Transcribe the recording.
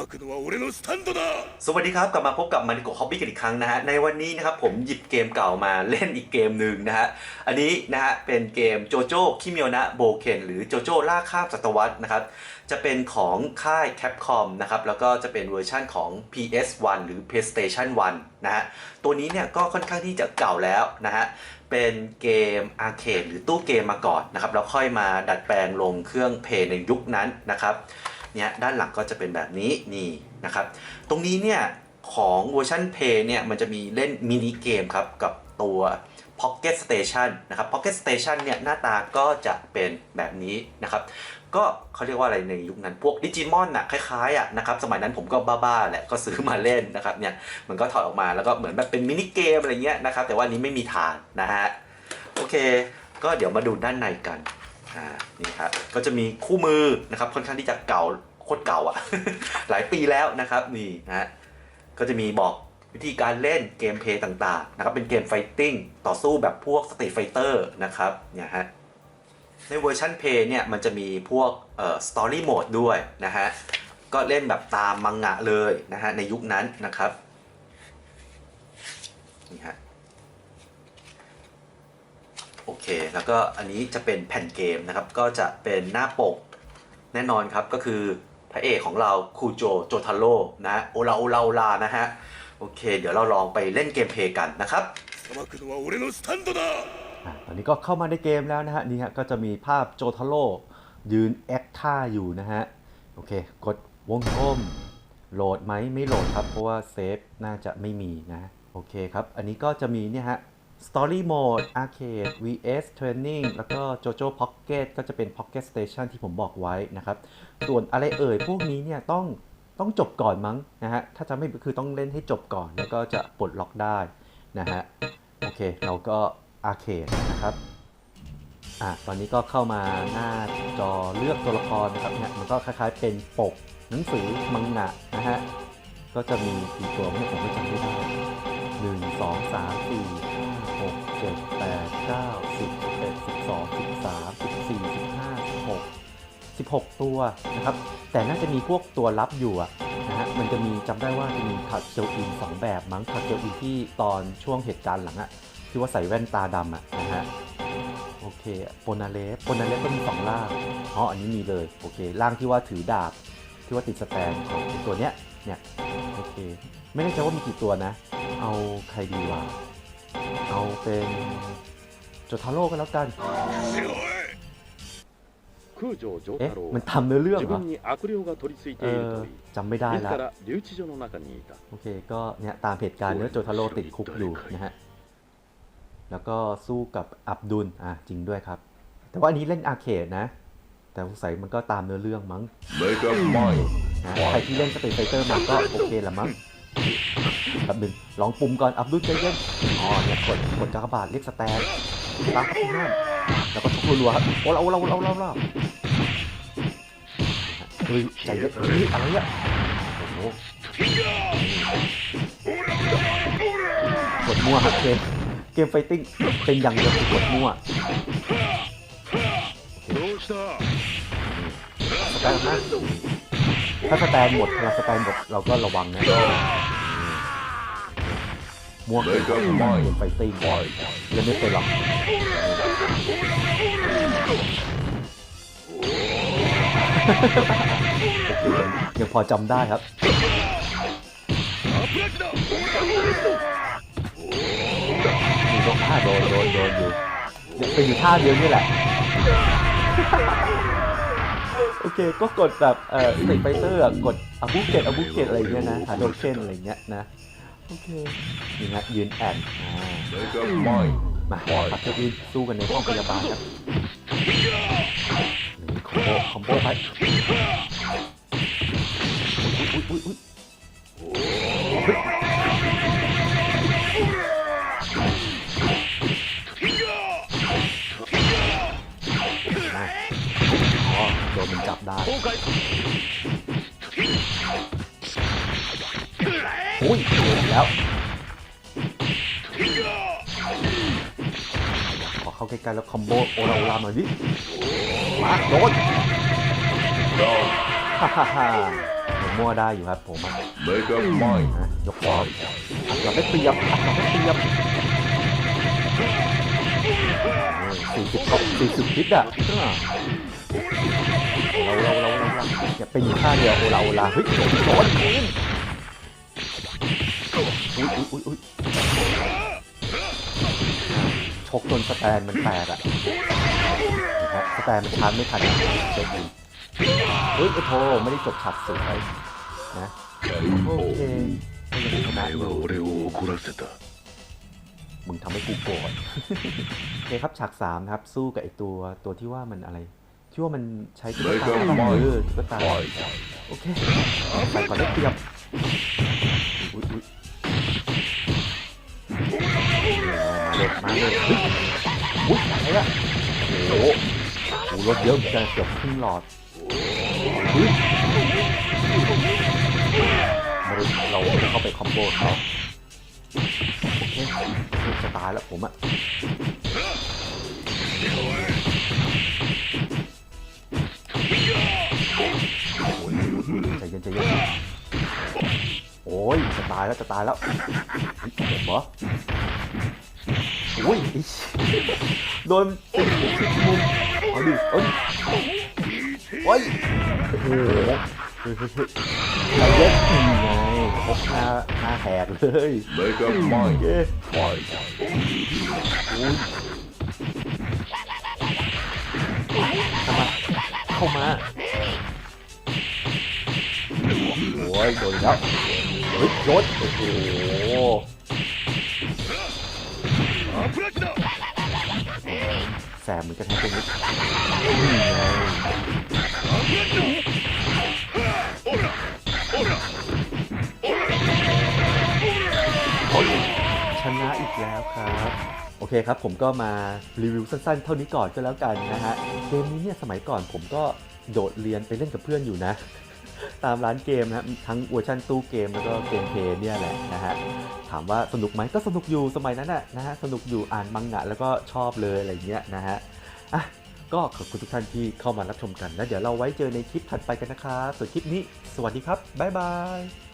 ばくのは俺のスタンドだ สวัสดีครับ กลับมาพบกับมาริโกฮอบบี้กันอีกครั้งนะฮะ ในวันนี้นะครับผมหยิบเกมเก่ามาเล่นอีกเกมหนึ่งนะฮะ อันนี้นะฮะเป็นเกมโจโจ้คิมิโอนะโบเคนหรือโจโจ้ล่าข้ามศตวรรษนะครับ จะเป็นของค่าย Capcom นะครับ แล้วก็จะเป็นเวอร์ชั่นของ PS1 หรือ PlayStation 1 นะฮะ ตัวนี้เนี่ยก็ค่อนข้างที่จะเก่าแล้วนะฮะ เป็นเกมอาร์เคดหรือตู้เกมมาก่อนนะครับ แล้วค่อยมาดัดแปลงลงเครื่องเพลย์ในยุคนั้นนะครับ เนี่ยด้านหลังก็จะเป็นแบบนี้นี่นะครับตรงนี้เนี่ยของเวอร์ชันเพย์เนี่ยมันจะมีเล่นมินิเกมครับกับตัว Pocket Station นะครับ Pocket Station เนี่ยหน้าตาก็จะเป็นแบบนี้นะครับ ก็เขาเรียกว่าอะไรในยุคนั้นพวกดิจิมอนน่ะคล้ายๆอะนะครับสมัยนั้นผมก็บ้าๆแหละก็ซื้อมาเล่นนะครับเนี่ยมันก็ถอดออกมาแล้วก็เหมือนแบบเป็นมินิเกมอะไรเงี้ยนะครับแต่ว่านี้ไม่มีฐานนะฮะโอเค ก็เดี๋ยวมาดูด้านในกัน อ่านี่ครับก็จะมีคู่มือนะครับค่อนข้างที่จะเก่าโคตรเก่าอะหลายปีแล้วนะครับนี่นะฮะก็จะมีบอกวิธีการเล่นเกมเพย์ต่างๆนะครับเป็นเกมไฟติ้งต่อสู้แบบพวกสตรีทไฟเตอร์นะครับเนี่ยฮะในเวอร์ชันเพย์เนี่ยมันจะมีพวกเอ่อสตอรี่โหมดด้วยนะฮะก็เล่นแบบตามมังงะเลยนะฮะในยุคนั้นนะครับนี่ฮะ โอเค แล้วก็อันนี้จะเป็นแผ่นเกมนะครับ ก็จะเป็นหน้าปกแน่นอนครับก็คือพระเอกของเราคูโจโจทาโร่นะโอลาโอลาโอลานะฮะโอเค เดี๋ยวเราลองไปเล่นเกมเพย์กันนะครับตอนนี้ก็เข้ามาในเกมแล้วนะฮะนี่ฮะก็จะมีภาพโจทาโร่ยืนแอคท่าอยู่นะฮะโอเค กดวงกลมโหลดไหมไม่โหลดครับ เพราะว่าเซฟน่าจะไม่มีนะโอเคครับ อันนี้ก็จะมีเนี่ยฮะ Story Mode Arcade vs Training แล้วก็ JoJo Pocket ก็จะเป็น Pocket Station ที่ผมบอกไว้นะครับ ส่วนอะไรเอ่ย พวกนี้เนี่ยต้องต้องจบก่อนมั้งนะฮะ ถ้าจะไม่คือต้องเล่นให้จบก่อน แล้วก็จะปลดล็อกได้นะฮะ โอเค เราก็อาร์เคดนะครับ อะ ตอนนี้ก็เข้ามาหน้าจอเลือกตัวละครนะครับเนี่ยมันก็คล้ายๆเป็นปกหนังสือมังงะนะฮะ ก็จะมีกี่ตัวไม่ผมไม่จำไม่ได้หนึ่งสองสามสี่ 16 ตัวนะครับ แต่น่าจะมีพวกตัวลับอยู่นะฮะ มันจะมีจำได้ว่าจะมีคาเคียวอินสองแบบมั้งคาเคียวอินที่ตอนช่วงเหตุการณ์หลังอะที่ว่าใส่แว่นตาดำอะนะฮะ โอเคโปนาเลสโปนาเลสก็มีสองล่างอ๋ออันนี้มีเลย โอเค ล่างที่ว่าถือดาบ ที่ว่าติดสแตนของตัวเนี้ย เนี่ย โอเค ไม่แน่ใจว่ามีกี่ตัวนะ เอาใครดีวะ เอาเป็นโจทาโร่ก็แล้วกัน เมันทำเนื้อเรื่องเหรออจำไม่ได้แล้วโอเคก็เนี่ยตามเหตุการณ์เนื้อโจทาโร่ติดคุกอยู่นะฮะแล้วก็สู้กับอับดุลอะจริงด้วยครับ แต่ว่าอันนี้เล่นอาเคดนะ แต่สงสัยมันก็ตามเนื้อเรื่องมั้งไม่ก็ไม่ใครที่เล่นสเตซไฟเตอร์มาก็โอเคละมั้งแบบหนึ่งลองปุ่มก่อนอับดุลใจเย็นอ๋อเนี่ยกดกดกากบาทเรียกสแตนตั้งข้างแล้วก็ทุกคนรัวๆโอ้เราเราเราเรา เฮ้ยใจเยอะเฮ้ยอะไรเนี่ยโอ้โหกดมั่วครับเกมเกมไฟติ้งเป็นอย่างเดียวคือกดมั่วสแตนนะถ้าสแตนหมดถ้าสแตนหมดเราก็ระวังนะม่วเป็เกมไฟติ้งเลยไม่เคยหรอก ยังพอจำได้ครับมีโดนท่าโดนโดนโดนอยู่เป็นอยู่ท่าเดียวนี่แหละ โอเค ก็กดแบบเอ่อสเตไฟเตอร์กดอาบูเกตอาบูเกตอะไรเงี้ยนะหาโดเคนอะไรเงี้ยนะ โอเคนี่นะยืนแอนอ่า มาปัดเก้าอี้สู้กันในห้องพยาบาลครับนี่คอมโบคอมโบไปอุ้ยอุ้ยอุ้ยอุ้ยมาอ๋อโดนมันจับได้崩壊อุ้ยโดนแล้ว ใกล้ๆแล้วคอมโบโอลาโอลาหน่อยดิมาโดนฮ่าฮ่าฮ่าอย่างมั่วได้อยู่ครับผมอะ Make up mind. นะยกสองเราได้เปรียบเราได้เปรียบสี่สิบสี่สิบพิษอะเราเราเราเราเราอย่าเป็นอยู่ท่าเดียวโอลาโอลาเฮ้ยโดนโดนอุ้ยอุ้ยอุ้ยอุ้ยช กจนสแตนมันแตกอะนะครัสแตนมันชาร์จไม่ทันเช็คดีเฮ้ยไอโทไม่ได้จบฉากสวยนะโอเคไมึงทำให้กูโกรธโอเคครับฉาก3ครับ สู้กับไอตัวตัวที่ว่ามันอะไรที่ว่ามันใช้ตุ๊กตาคอมเออตุ๊กตาโอเคใส่ก่อนได้เตรียมอุ้ยอุ้ย มาเลยมาเลยอุ๊ยอะไรอะโอ้โหโอ้โหรถเยอะเหมือนกันเกือบครึ่งหลอดเฮ้ยม่ได้เราเข้าไปคอมโบเขาโอเคจะตายแล้วผมอะใจเย็นใจเย็นโอ้ยจะตายแล้วจะตายแล้วเฮ้ยเจ็บเหรอ อ้ยโดนติดติดมุมเอาดิเอ้ยโอ้ยโอ้โหเฮ้ยเฮ้ยเฮ้ยใจเย็นนี่ไงพกหน้าหน้าแหกเลย Make up โอ mind. เค Fight. อุ้ยเข้ามาเข้ามาโอ้ยโดนอีกแล้วเฮ้ยรถโอ้โห แสบเหมือนกันนะตรงนี้นี่ไงชนะอีกแล้วครับ โอเคครับผมก็มารีวิวสั้นๆ เท่านี้ก่อนก็แล้วกันนะฮะ เกมนี้เนี่ยสมัยก่อนผมก็โดดเรียนไปเล่นกับเพื่อนอยู่นะ ตามร้านเกมนะทั้งเวอร์ชันตู้เกมแล้วก็เกมเพย์เนี่ยแหละนะฮะถามว่าสนุกไหมก็สนุกอยู่สมัยนั้นน่ะนะฮะสนุกอยู่อ่านมังงะแล้วก็ชอบเลยอะไรเงี้ยนะฮะอะก็ขอบคุณทุกท่านที่เข้ามารับชมกัน แล้วเดี๋ยวเราไว้เจอในคลิปถัดไปกันนะครับส่วนคลิปนี้ สวัสดีครับบ๊ายบาย